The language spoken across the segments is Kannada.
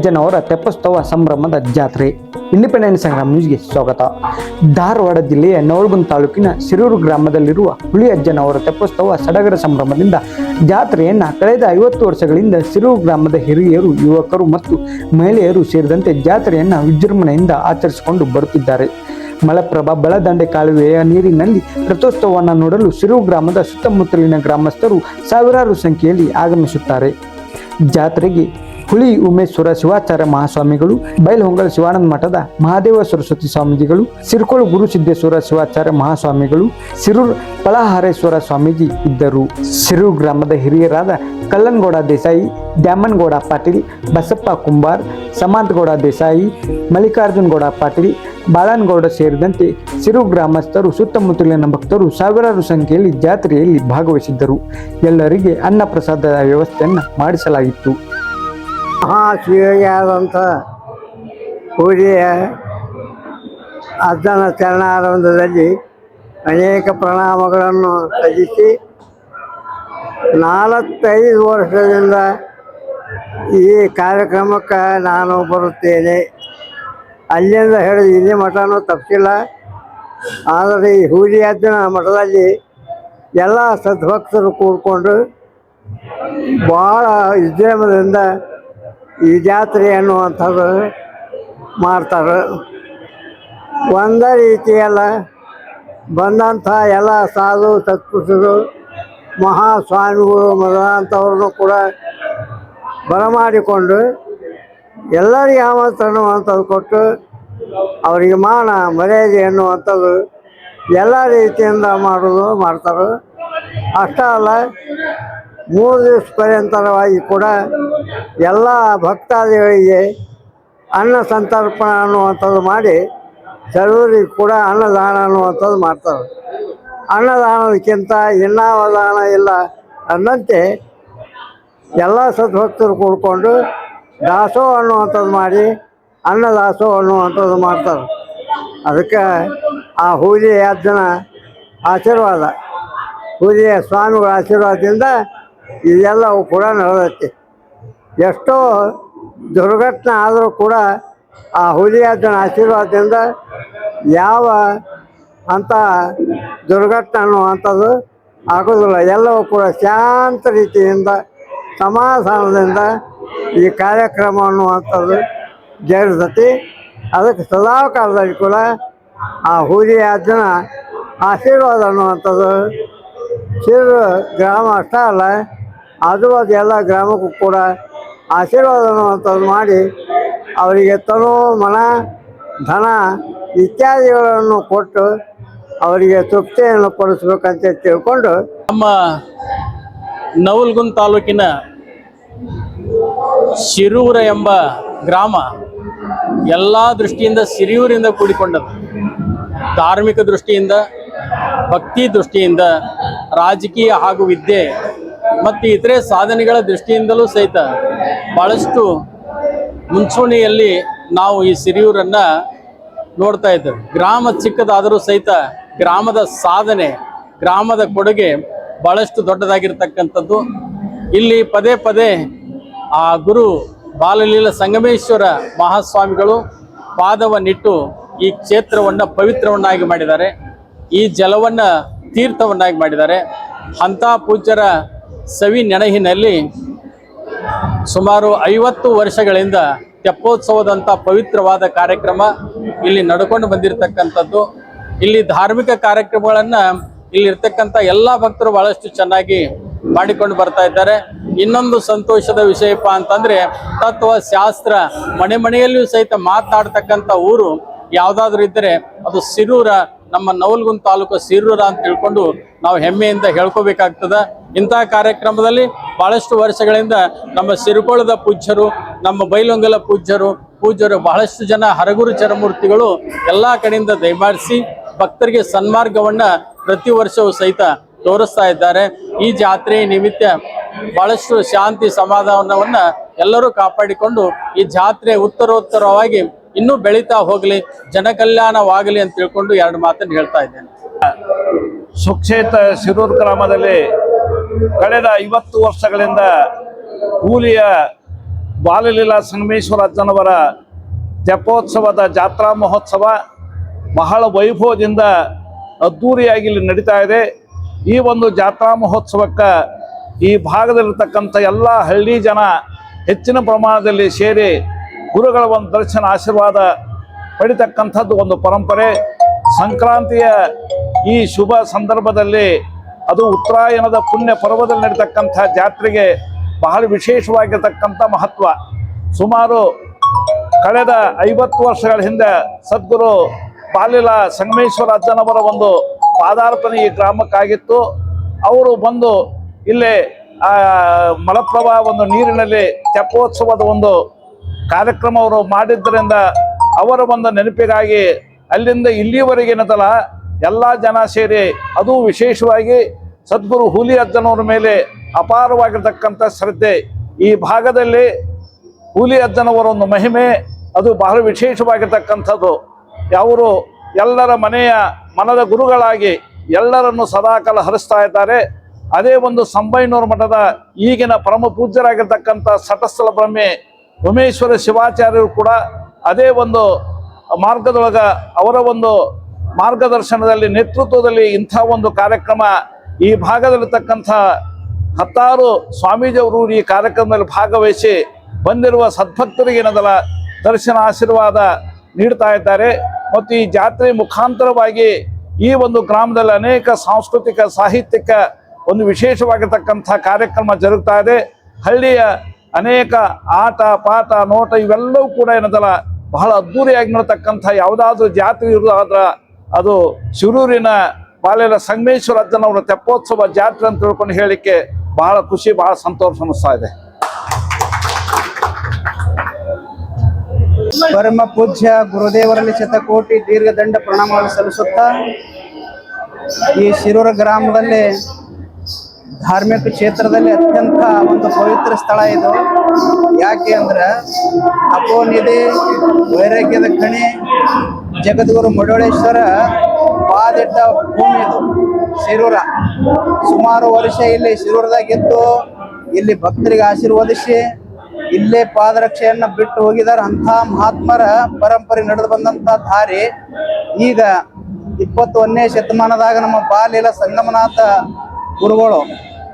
ಅಜ್ಜನವರ ತೆಪ್ಪಸ್ತವ ಸಂಭ್ರಮದ ಜಾತ್ರೆ. ಇಂಡಿಪೆಂಡೆನ್ಸ್ ಸಂಗ್ರಾಮ ನ್ಯೂಸ್ಗೆ ಸ್ವಾಗತ. ಧಾರವಾಡ ಜಿಲ್ಲೆಯ ನವಲಗುಂದ ತಾಲೂಕಿನ ಸಿರೂರು ಗ್ರಾಮದಲ್ಲಿರುವ ಹುಲಿ ಅಜ್ಜನವರ ತೆಪ್ಪೋತ್ಸವ ಸಡಗರ ಸಂಭ್ರಮದಿಂದ ಜಾತ್ರೆಯನ್ನು ಕಳೆದ ಐವತ್ತು ವರ್ಷಗಳಿಂದ ಸಿರೂರು ಗ್ರಾಮದ ಹಿರಿಯರು, ಯುವಕರು ಮತ್ತು ಮಹಿಳೆಯರು ಸೇರಿದಂತೆ ಜಾತ್ರೆಯನ್ನು ವಿಜೃಂಭಣೆಯಿಂದ ಆಚರಿಸಿಕೊಂಡು ಬರುತ್ತಿದ್ದಾರೆ. ಮಲಪ್ರಭಾ ಬಳದಂಡೆ ಕಾಲುವೆಯ ನೀರಿನಲ್ಲಿ ರಥೋತ್ಸವವನ್ನು ನೋಡಲು ಸಿರು ಗ್ರಾಮದ ಸುತ್ತಮುತ್ತಲಿನ ಗ್ರಾಮಸ್ಥರು ಸಾವಿರಾರು ಸಂಖ್ಯೆಯಲ್ಲಿ ಆಗಮಿಸುತ್ತಾರೆ. ಜಾತ್ರೆಗೆ ಹುಳಿ ಉಮೇಶ್ವರ ಶಿವಾಚಾರ್ಯ ಮಹಾಸ್ವಾಮಿಗಳು, ಬೈಲಹೊಂಗಲ, ಶಿವಾನಂದ ಮಠದ ಮಹಾದೇವ ಸರಸ್ವತಿ ಸ್ವಾಮೀಜಿಗಳು, ಸಿರ್ಕೋಳು ಗುರುಸಿದ್ದೇಶ್ವರ ಶಿವಾಚಾರ್ಯ ಮಹಾಸ್ವಾಮಿಗಳು, ಸಿರೂರ್ ಪಳಹಾರೇಶ್ವರ ಸ್ವಾಮೀಜಿ ಇದ್ದರು. ಸಿರೂರ್ ಗ್ರಾಮದ ಹಿರಿಯರಾದ ಕಲ್ಲನ್ಗೌಡ ದೇಸಾಯಿ, ದ್ಯಾಮನ್ಗೌಡ ಪಾಟೀಲ್, ಬಸಪ್ಪ ಕುಂಬಾರ್, ಸಮಾಂತಗೌಡ ದೇಸಾಯಿ, ಮಲ್ಲಿಕಾರ್ಜುನ್ ಗೌಡ ಪಾಟೀಲ್, ಬಾಳನ್ಗೌಡ ಸೇರಿದಂತೆ ಸಿರು ಗ್ರಾಮಸ್ಥರು, ಸುತ್ತಮುತ್ತಲಿನ ಭಕ್ತರು ಸಾವಿರಾರು ಸಂಖ್ಯೆಯಲ್ಲಿ ಜಾತ್ರೆಯಲ್ಲಿ ಭಾಗವಹಿಸಿದ್ದರು. ಎಲ್ಲರಿಗೆ ಅನ್ನ ಪ್ರಸಾದದ ವ್ಯವಸ್ಥೆಯನ್ನು ಮಾಡಿಸಲಾಗಿತ್ತು. ಮಹಾಶಿವಯಾದಂಥ ಪೂಜೆಯ ಅರ್ಧನ ಚರಣಾರಂಭದಲ್ಲಿ ಅನೇಕ ಪ್ರಣಾಮಗಳನ್ನು ಸಲ್ಲಿಸಿ ನಾಲ್ವತ್ತೈದು ವರ್ಷದಿಂದ ಈ ಕಾರ್ಯಕ್ರಮಕ್ಕೆ ನಾನು ಬರುತ್ತೇನೆ. ಅಲ್ಲಿಂದ ಹಿಡಿದು ಇಲ್ಲಿ ಮಠನೂ ತಪ್ಪಿಲ್ಲ. ಆದರೆ ಈ ಹೂಜಿ ಅಜ್ಜನ ಮಠದಲ್ಲಿ ಎಲ್ಲ ಸದ್ಭಕ್ತರು ಕೂಡಿಕೊಂಡು ಭಾಳ ವಿಜೃಂಭಣೆಯಿಂದ ಈ ಜಾತ್ರೆ ಅನ್ನುವಂಥದ್ದು ಮಾಡ್ತಾರೆ. ಒಂದೇ ರೀತಿಯಲ್ಲ ಬಂದಂಥ ಎಲ್ಲ ಸಾಧು ಸತ್ಪುರುಷರು, ಮಹಾಸ್ವಾಮಿಗಳು ಮೊದಲಾಂಥವ್ರನ್ನು ಕೂಡ ಬರಮಾಡಿಕೊಂಡು ಎಲ್ಲರಿಗೆ ಆಮಂತ್ರಣವಂಥದ್ದು ಅನ್ನುವಂಥದ್ದು ಕೊಟ್ಟು ಅವರಿಗೆ ಮಾನ ಮರ್ಯಾದೆ ಅನ್ನುವಂಥದ್ದು ಎಲ್ಲ ರೀತಿಯಿಂದ ಮಾಡೋದು ಮಾಡ್ತಾರೆ. ಅಷ್ಟೇ ಅಲ್ಲ, ಮೂರು ದಿವಸ ಪರ್ಯಂತರವಾಗಿ ಕೂಡ ಎಲ್ಲ ಭಕ್ತಾದಿಗಳಿಗೆ ಅನ್ನ ಸಂತರ್ಪಣ ಅನ್ನುವಂಥದ್ದು ಮಾಡಿ ಸರ್ವರಿಗೆ ಕೂಡ ಅನ್ನದಾನ ಅನ್ನುವಂಥದ್ದು ಮಾಡ್ತಾರೆ. ಅನ್ನದಾನದಕ್ಕಿಂತ ಇನ್ನಾವ ದಾನ ಇಲ್ಲ ಅನ್ನಂತೆ ಎಲ್ಲ ಸದ್ಭಕ್ತರು ಕೂಡಿಕೊಂಡು ದಾಸೋಹ ಅನ್ನುವಂಥದ್ದು ಮಾಡಿ ಅನ್ನದಾಸೋಹ ಅನ್ನುವಂಥದ್ದು ಮಾಡ್ತಾರೆ. ಅದಕ್ಕೆ ಆ ಹೂಲಿ ಅಜ್ಜನ ಆಶೀರ್ವಾದ. ಪೂಜೆಯ ಸ್ವಾಮಿಗಳ ಆಶೀರ್ವಾದದಿಂದ ಇದೆಲ್ಲವೂ ಕೂಡ ನಡೆದೈತಿ ಎಷ್ಟೋ ದುರ್ಘಟನೆ ಆದರೂ ಕೂಡ ಆ ಹುಲಿಯಾದನ ಆಶೀರ್ವಾದದಿಂದ ಯಾವ ಅಂಥ ದುರ್ಘಟನೆ ಅನ್ನುವಂಥದ್ದು ಆಗೋದಿಲ್ಲ. ಎಲ್ಲವೂ ಕೂಡ ಶಾಂತ ರೀತಿಯಿಂದ, ಸಮಾಧಾನದಿಂದ ಈ ಕಾರ್ಯಕ್ರಮ ಅನ್ನುವಂಥದ್ದು ಜರುತತಿ ಅದಕ್ಕೆ ಸದಾ ಕಾಲದಲ್ಲಿ ಕೂಡ ಆ ಹುಲಿ ಅಜ್ಜನ ಆಶೀರ್ವಾದ ಅನ್ನುವಂಥದ್ದು ಶಿರ್ ಗ್ರಾಮ ಅಷ್ಟೇ ಅಲ್ಲ ಆಜುಬಾಜು ಎಲ್ಲ ಗ್ರಾಮಕ್ಕೂ ಕೂಡ ಆಶೀರ್ವಾದ ಅನ್ನುವಂಥದ್ದು ಮಾಡಿ ಅವರಿಗೆ ತನು ಮನ, ಧನ ಇತ್ಯಾದಿಗಳನ್ನು ಕೊಟ್ಟು ಅವರಿಗೆ ತೃಪ್ತಿಯನ್ನು ಕೊಡಿಸ್ಬೇಕಂತ ತಿಳ್ಕೊಂಡು ನಮ್ಮ ನವಲ್ಗುಂದ್ ತಾಲೂಕಿನ ಶಿರೂರ ಎಂಬ ಗ್ರಾಮ ಎಲ್ಲ ದೃಷ್ಟಿಯಿಂದ ಸಿರಿಯೂರಿಂದ ಕೂಡಿಕೊಂಡದ್ದು ಧಾರ್ಮಿಕ ದೃಷ್ಟಿಯಿಂದ, ಭಕ್ತಿ ದೃಷ್ಟಿಯಿಂದ, ರಾಜಕೀಯ ಹಾಗೂ ವಿದ್ಯೆ ಮತ್ತು ಇತರೆ ಸಾಧನೆಗಳ ದೃಷ್ಟಿಯಿಂದಲೂ ಸಹಿತ ಭಾಳಷ್ಟು ಮುಂಚೂಣಿಯಲ್ಲಿ ನಾವು ಈ ಸಿರಿಯೂರನ್ನು ನೋಡ್ತಾ ಇದ್ದೇವೆ. ಗ್ರಾಮ ಚಿಕ್ಕದಾದರೂ ಸಹಿತ ಗ್ರಾಮದ ಸಾಧನೆ, ಗ್ರಾಮದ ಕೊಡುಗೆ ಭಾಳಷ್ಟು ದೊಡ್ಡದಾಗಿರ್ತಕ್ಕಂಥದ್ದು. ಇಲ್ಲಿ ಪದೇ ಪದೇ ಆ ಗುರು ಬಾಲಲೀಲ ಸಂಗಮೇಶ್ವರ ಮಹಾಸ್ವಾಮಿಗಳು ಪಾದವನ್ನಿಟ್ಟು ಈ ಕ್ಷೇತ್ರವನ್ನು ಪವಿತ್ರವನ್ನಾಗಿ ಮಾಡಿದ್ದಾರೆ. ಈ ಜಲವನ್ನು ತೀರ್ಥವನ್ನಾಗಿ ಮಾಡಿದ್ದಾರೆ. ಅಂಥ ಪೂಜ್ಯರ ಸವಿ ನೆನಹಿನಲ್ಲಿ ಸುಮಾರು ಐವತ್ತು ವರ್ಷಗಳಿಂದ ತೆಪ್ಪೋತ್ಸವದಂಥ ಪವಿತ್ರವಾದ ಕಾರ್ಯಕ್ರಮ ಇಲ್ಲಿ ನಡ್ಕೊಂಡು ಬಂದಿರತಕ್ಕಂಥದ್ದು. ಇಲ್ಲಿ ಧಾರ್ಮಿಕ ಕಾರ್ಯಕ್ರಮಗಳನ್ನು ಇಲ್ಲಿರ್ತಕ್ಕಂಥ ಎಲ್ಲ ಭಕ್ತರು ಬಹಳಷ್ಟು ಚೆನ್ನಾಗಿ ಮಾಡಿಕೊಂಡು ಬರ್ತಾ ಇದ್ದಾರೆ. ಇನ್ನೊಂದು ಸಂತೋಷದ ವಿಷಯಪ್ಪ ಅಂತಂದ್ರೆ, ತತ್ವ, ಶಾಸ್ತ್ರ, ಮನೆ ಮನೆಯಲ್ಲಿಯೂ ಸಹಿತ ಮಾತನಾಡ್ತಕ್ಕಂಥ ಊರು ಯಾವುದಾದ್ರೂ ಇದ್ದರೆ ಅದು ಸಿರೂರ ನಮ್ಮ ನವಲ್ಗುಂದ್ ತಾಲೂಕು ಸಿರೂರ ಅಂತ ತಿಳ್ಕೊಂಡು ನಾವು ಹೆಮ್ಮೆಯಿಂದ ಹೇಳ್ಕೋಬೇಕಾಗ್ತದೆ. ಇಂತಹ ಕಾರ್ಯಕ್ರಮದಲ್ಲಿ ಬಹಳಷ್ಟು ವರ್ಷಗಳಿಂದ ನಮ್ಮ ಸಿರುಕೊಳದ ಪೂಜ್ಯರು, ನಮ್ಮ ಬೈಲೊಂಗಲ ಪೂಜ್ಯರು ಪೂಜ್ಯರು ಬಹಳಷ್ಟು ಜನ ಹರಗುರು ಚರಮೂರ್ತಿಗಳು ಎಲ್ಲ ಕಡೆಯಿಂದ ದಯಮಾಡಿಸಿ ಭಕ್ತರಿಗೆ ಸನ್ಮಾರ್ಗವನ್ನು ಪ್ರತಿ ವರ್ಷವೂ ಸಹಿತ ತೋರಿಸ್ತಾ ಇದ್ದಾರೆ. ಈ ಜಾತ್ರೆ ನಿಮಿತ್ತ ಬಹಳಷ್ಟು ಶಾಂತಿ ಸಮಾಧಾನವನ್ನು ಎಲ್ಲರೂ ಕಾಪಾಡಿಕೊಂಡು ಈ ಜಾತ್ರೆ ಉತ್ತರೋತ್ತರವಾಗಿ ಇನ್ನೂ ಬೆಳೀತಾ ಹೋಗಲಿ, ಜನಕಲ್ಯಾಣವಾಗಲಿ ಅಂತ ತಿಳ್ಕೊಂಡು ಎರಡು ಮಾತನ್ನು ಹೇಳ್ತಾ ಇದ್ದೇನೆ. ಸುಕ್ಷೇತ ಶಿರೂರು ಗ್ರಾಮದಲ್ಲಿ ಕಳೆದ ಐವತ್ತು ವರ್ಷಗಳಿಂದ ಕೂಲಿಯ ಬಾಲಲೀಲಾ ಸಂಗಮೇಶ್ವರ ಅಜ್ಜನವರ ತೆಪ್ಪೋತ್ಸವದ ಜಾತ್ರಾ ಮಹೋತ್ಸವ ಬಹಳ ವೈಭವದಿಂದ ಅದ್ಧೂರಿಯಾಗಿ ಇಲ್ಲಿ ನಡೀತಾ ಇದೆ. ಈ ಒಂದು ಜಾತ್ರಾ ಮಹೋತ್ಸವಕ್ಕೆ ಈ ಭಾಗದಲ್ಲಿರ್ತಕ್ಕಂಥ ಎಲ್ಲ ಹಳ್ಳಿ ಜನ ಹೆಚ್ಚಿನ ಪ್ರಮಾಣದಲ್ಲಿ ಸೇರಿ ಗುರುಗಳ ಒಂದು ದರ್ಶನ ಆಶೀರ್ವಾದ ಪಡಿತಕ್ಕಂಥದ್ದು ಒಂದು ಪರಂಪರೆ. ಸಂಕ್ರಾಂತಿಯ ಈ ಶುಭ ಸಂದರ್ಭದಲ್ಲಿ ಅದು ಉತ್ತರಾಯಣದ ಪುಣ್ಯ ಪರ್ವದಲ್ಲಿ ನಡೀತಕ್ಕಂಥ ಜಾತ್ರೆಗೆ ಬಹಳ ವಿಶೇಷವಾಗಿರ್ತಕ್ಕಂಥ ಮಹತ್ವ. ಸುಮಾರು ಕಳೆದ ಐವತ್ತು ವರ್ಷಗಳ ಹಿಂದೆ ಸದ್ಗುರು ಪಾಲಿಲ ಸಂಗಮೇಶ್ವರ ಅಜ್ಜನವರ ಒಂದು ಪಾದಾರ್ಪಣೆ ಈ ಗ್ರಾಮಕ್ಕಾಗಿತ್ತು. ಅವರು ಬಂದು ಇಲ್ಲಿ ಮಲಪ್ರಭಾ ಒಂದು ನೀರಿನಲ್ಲಿ ತೆಪ್ಪೋತ್ಸವದ ಒಂದು ಕಾರ್ಯಕ್ರಮ ಅವರು ಮಾಡಿದ್ದರಿಂದ ಅವರ ಒಂದು ನೆನಪಿಗಾಗಿ ಅಲ್ಲಿಂದ ಇಲ್ಲಿಯವರೆಗೆ ಏನದಲ್ಲ ಎಲ್ಲ ಜನ ಸೇರಿ ಅದು ವಿಶೇಷವಾಗಿ ಸದ್ಗುರು ಹುಲಿ ಅಜ್ಜನವರ ಮೇಲೆ ಅಪಾರವಾಗಿರ್ತಕ್ಕಂಥ ಶ್ರದ್ಧೆ. ಈ ಭಾಗದಲ್ಲಿ ಹುಲಿ ಅಜ್ಜನವರ ಒಂದು ಮಹಿಮೆ, ಅದು ಬಹಳ ವಿಶೇಷವಾಗಿರ್ತಕ್ಕಂಥದ್ದು. ಅವರು ಎಲ್ಲರ ಮನೆಯ ಮನದ ಗುರುಗಳಾಗಿ ಎಲ್ಲರನ್ನು ಸದಾಕಾಲ ಹರಿಸ್ತಾ ಇದ್ದಾರೆ. ಅದೇ ಒಂದು ಸಂಬೈನೂರು ಮಠದ ಈಗಿನ ಪರಮ ಪೂಜ್ಯರಾಗಿರ್ತಕ್ಕಂಥ ಸಟಸ್ಥಲ ಬ್ರಹ್ಮೆ ಉಮೇಶ್ವರ ಶಿವಾಚಾರ್ಯರು ಕೂಡ ಅದೇ ಒಂದು ಮಾರ್ಗದೊಳಗ ಅವರ ಒಂದು ಮಾರ್ಗದರ್ಶನದಲ್ಲಿ ನೇತೃತ್ವದಲ್ಲಿ ಇಂಥ ಒಂದು ಕಾರ್ಯಕ್ರಮ ಈ ಭಾಗದಲ್ಲಿರ್ತಕ್ಕಂಥ ಹತ್ತಾರು ಸ್ವಾಮೀಜಿಯವರು ಈ ಕಾರ್ಯಕ್ರಮದಲ್ಲಿ ಭಾಗವಹಿಸಿ ಬಂದಿರುವ ಸದ್ಭಕ್ತರಿಗೆ ಏನದಲ್ಲ ದರ್ಶನ ಆಶೀರ್ವಾದ ನೀಡ್ತಾ ಇದ್ದಾರೆ. ಮತ್ತು ಈ ಜಾತ್ರೆ ಮುಖಾಂತರವಾಗಿ ಈ ಒಂದು ಗ್ರಾಮದಲ್ಲಿ ಅನೇಕ ಸಾಂಸ್ಕೃತಿಕ, ಸಾಹಿತ್ಯಿಕ ಒಂದು ವಿಶೇಷವಾಗಿರ್ತಕ್ಕಂಥ ಕಾರ್ಯಕ್ರಮ ಜರುಗ್ತಾ ಇದೆ. ಹಳ್ಳಿಯ ಅನೇಕ ಆಟ, ಪಾಠ, ನೋಟ ಇವೆಲ್ಲವೂ ಕೂಡ ಏನದಲ್ಲ ಬಹಳ ಅದ್ಧೂರಿಯಾಗಿ ನೋಡ್ತಕ್ಕಂಥ ಯಾವುದಾದ್ರೂ ಜಾತ್ರೆ ಇರೋದಾದ್ರ ಅದು ಶಿರೂರಿನ ಬಾಲ್ಯದ ಸಂಗಮೇಶ್ವರ ಅಜ್ಜನವರ ತೆಪ್ಪೋತ್ಸವ ಜಾತ್ರೆ ಅಂತ ತಿಳ್ಕೊಂಡು ಹೇಳಲಿಕ್ಕೆ ಬಹಳ ಖುಷಿ, ಬಹಳ ಸಂತೋಷ ಅನ್ನಿಸ್ತಾ ಇದೆ. ಪರಮ ಪೂಜ್ಯ ಗುರುದೇವರಲ್ಲಿ ಶತಕೋಟಿ ದೀರ್ಘದಂಡ ಪ್ರಣಾಮ ಸಲ್ಲಿಸುತ್ತಾ ಈ ಶಿರೂರ ಗ್ರಾಮದಲ್ಲಿ ಧಾರ್ಮಿಕ ಕ್ಷೇತ್ರದಲ್ಲಿ ಅತ್ಯಂತ ಒಂದು ಪವಿತ್ರ ಸ್ಥಳ ಇದು. ಯಾಕೆ ಅಂದ್ರೆ ಅಪೋನಿಧಿ ವೈರಾಗ್ಯದ ಕಣಿ ಜಗದ್ಗುರು ಮುಡೋಳೇಶ್ವರ ಪಾದಿಟ್ಟ ಭೂಮಿ ಇದು, ಶಿರೂರ. ಸುಮಾರು ವರ್ಷ ಇಲ್ಲಿ ಶಿರೂರದಾಗಿದ್ದು ಇಲ್ಲಿ ಭಕ್ತರಿಗೆ ಆಶೀರ್ವದಿಸಿ, ಇಲ್ಲೇ ಪಾದರಕ್ಷೆಯನ್ನ ಬಿಟ್ಟು ಹೋಗಿದಾರ ಅಂತ ಮಹಾತ್ಮರ ಪರಂಪರೆ ನಡೆದು ಬಂದಂತ ದಾರಿ. ಈಗ ಇಪ್ಪತ್ತೊಂದನೇ ಶತಮಾನದಾಗ ನಮ್ಮ ಬಾಲಿಲ ಸಂಗಮನಾಥ ಗುರುಗಳು,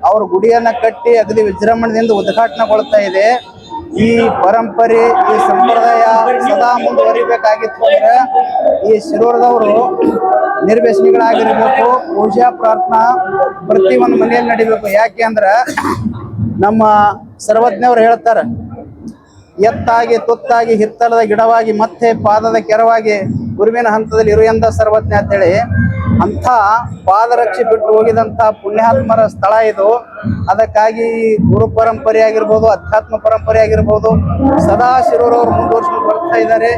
ಅವ್ರ ಗುಡಿಯನ್ನ ಕಟ್ಟಿ ಅಗದಿ ವಿಜೃಂಭಣೆಯಿಂದ ಉದ್ಘಾಟನೆಗೊಳ್ತಾ ಇದೆ. ಈ ಪರಂಪರೆ, ಈ ಸಂಪ್ರದಾಯ ಸದಾ ಮುಂದುವರಿಬೇಕಾಗಿತ್ತು ಅಂದ್ರೆ ಈ ಶಿರೂರದವರು ನಿರ್ವ್ಯಸನಿಗಳಾಗಿರ್ಬೇಕು ಪೂಜಾ ಪ್ರಾರ್ಥನಾ ಪ್ರತಿ ಒಂದು ಮನೆಯಲ್ಲಿ ನಡಿಬೇಕು. ಯಾಕೆ ಅಂದ್ರ ನಮ್ಮ ಸರ್ವಜ್ಞವ್ರು ಹೇಳ್ತಾರೆ, ಎತ್ತಾಗಿ, ತುತ್ತಾಗಿ, ಹಿತ್ತಲದ ಗಿಡವಾಗಿ, ಮತ್ತೆ ಪಾದದ ಕೆರವಾಗಿ ಗುರುವಿನ ಹಂತದಲ್ಲಿ ಇರುವಂತ ಸರ್ವಜ್ಞ ಸರ್ವಜ್ಞ ಅಂತೇಳಿ. ಅಂಥ ಪಾದರಕ್ಷೆ ಬಿಟ್ಟು ಹೋಗಿದಂಥ ಪುಣ್ಯಾತ್ಮರ ಸ್ಥಳ ಇದು. ಅದಕ್ಕಾಗಿ ಗುರು ಪರಂಪರೆ ಆಗಿರ್ಬೋದು, ಅಧ್ಯಾತ್ಮ ಪರಂಪರೆ ಆಗಿರ್ಬೋದು, ಸದಾ ಶಿರೂರವ್ರು ಮುಂದುವರ್ಸ್ಕೊಂಡು ಬರ್ತಾ ಇದ್ದಾರೆ.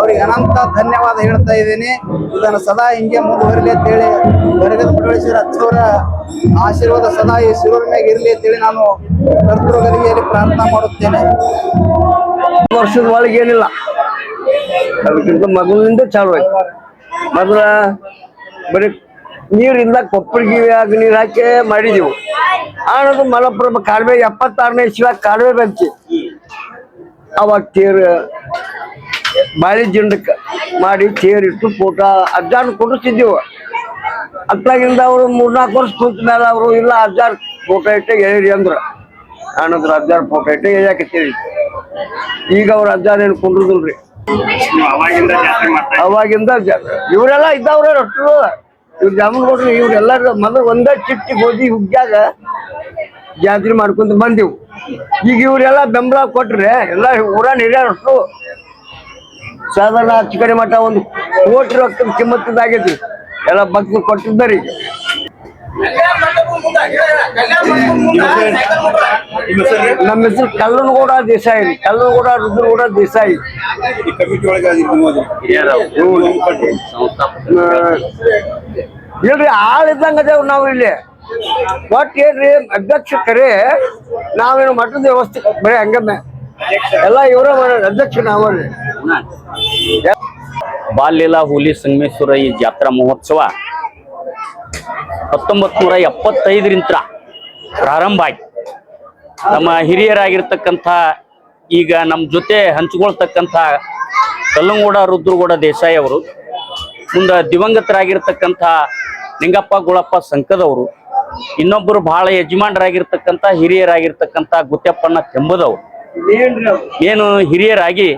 ಅವ್ರಿಗೆ ಅನಂತ ಧನ್ಯವಾದ ಹೇಳ್ತಾ ಇದ್ದೀನಿ. ಇದನ್ನು ಸದಾ ಹಿಂಗೆ ಮುಂದುವರಿಲಿ ಅಂತೇಳಿ ಗರಗದ ಅಚ್ಚವರ ಆಶೀರ್ವಾದ ಸದಾ ಈ ಶಿರೂರ ಮ್ಯಾಗೆ ಇರಲಿ ಅಂತೇಳಿ ನಾನು ಕರ್ತೃಗಲಿಗೆಯಲ್ಲಿ ಪ್ರಾರ್ಥನಾ ಮಾಡುತ್ತೇನೆ. ವರ್ಷದ ಒಳಗೆ ಏನಿಲ್ಲ. ಅದಕ್ಕಿಂತ ಮೊದಲಿನಿಂದ ಚಾಲು ಆಯ್ತು. ಮೊದಲ ಬರೀ ನೀರಿಂದ ಕೊಪ್ಪಳಿಗೆ ನೀರು ಹಾಕಿ ಮಾಡಿದೆವು. ಆನದು ಮಲಪ್ರಭ ಕಾಲುವೆ ಎಪ್ಪತ್ತಾರನೇ ಇಸ್ವ ಕಾಲುವೆ ಬಂತಿ. ಅವಾಗ ತೇರು, ಬಾಳೆ ಜಿಂಡಕ್ಕ ಮಾಡಿ ತೇರಿಟ್ಟು ಫೋಟೋ ಅಜ್ಜಾರ್ ಕೊಡಿಸ್ತಿದ್ದೆವು. ಅತ್ತಾಗಿಂದ ಅವರು ಮೂರ್ನಾಲ್ಕು ವರ್ಷ ಕುಂತ ಮೇಲೆ ಅವರು, ಇಲ್ಲ ಅಜ್ಜಾರ್ ಫೋಟೋ ಇಟ್ಟು ಎಳಿರಿ ಅಂದ್ರ. ಆನಂದ್ರ ಅಜ್ಜಾರ್ ಫೋಟೋ ಇಟ್ಟು ಹೇಳಕತ್ತೀರಿ ಈಗ ಅವ್ರ ಅಜ್ಜಾರ್ ಏನು ಕುಂಡ್ರದಿಲ್ರಿ ಅವಾಗಿಂದ ಇವರೆಲ್ಲ ಇದ್ದವ್ರ ಅಷ್ಟು ಇವ್ರು ಜಾಮೂನ್ ಕೊಟ್ರು ಇವ್ರೆಲ್ಲರೂ ಮೊದಲು ಒಂದೇ ಚಿಟ್ಟಿ ಗೋಧಿ ಹುಗ್ಗ್ಯಾಗ ಜಾತ್ರೆ ಮಾಡ್ಕೊಂತ ಬಂದಿವು. ಈಗ ಇವರೆಲ್ಲ ಬೆಂಬಲ ಕೊಟ್ರೆ ಎಲ್ಲ ಊರಾನ ಅಷ್ಟು ಸಾಧಾರಣ ಕಡೆ ಮಟ್ಟ ಒಂದು ಕೋಟಿ ರೊಕ್ಕದ ಕಿಮ್ಮತ್ತದಾಗೈತಿ. ಎಲ್ಲ ಭಕ್ತರು ಕೊಟ್ಟಿದ್ದಾರೆ ಈಗ. ನಮ್ಮ ಹೆಸರು ಕಲ್ಲನಗೌಡ ದೇಸಾಯಿ. ಕಲ್ಲನಗೌಡ, ರುದ್ರಗೌಡ ದೇಸಾಯಿ. ಇಲ್ರಿ, ಆಳ್ ಇದ್ದಂಗ ಅದೇವ್ ನಾವು ಇಲ್ಲಿ. ಒಟ್ಟು ಏನ್ರಿ ಅಧ್ಯಕ್ಷ ಕರೆ ನಾವೇನು ಮಠದ ವ್ಯವಸ್ಥೆ ಬರೀ ಹಂಗಮ್ಮೆ. ಎಲ್ಲ ಇವರ ಅಧ್ಯಕ್ಷ ನಾವಲ್ರಿ ಬಾಲ್ಯಲ ಹುಲಿ ಸಂಗಮೇಶ್ವರ ಈ ಜಾತ್ರಾ ಮಹೋತ್ಸವ ಹತ್ತೊಂಬತ್ ನೂರ ಎಪ್ಪತ್ತೈದರಿಂದ ಪ್ರಾರಂಭ ಆಗಿ ನಮ್ಮ ಹಿರಿಯರಾಗಿರ್ತಕ್ಕಂಥ ಈಗ ನಮ್ಮ ಜೊತೆ ಹಂಚಿಕೊಳ್ತಕ್ಕಂಥ ಕಲ್ಲಂಗೂಡ ರುದ್ರಗೌಡ ದೇಸಾಯಿ ಅವರು, ಮುಂದೆ ದಿವಂಗತರಾಗಿರ್ತಕ್ಕಂಥ ನಿಂಗಪ್ಪ ಗುಳಪ್ಪ ಸಂಕದವರು, ಇನ್ನೊಬ್ಬರು ಬಹಳ ಯಜಮಾನರಾಗಿರ್ತಕ್ಕಂಥ ಹಿರಿಯರಾಗಿರ್ತಕ್ಕಂಥ ಗುತ್ತಪ್ಪಣ್ಣ ತೆಂಬದವರು ಏನು ಹಿರಿಯರಾಗಿ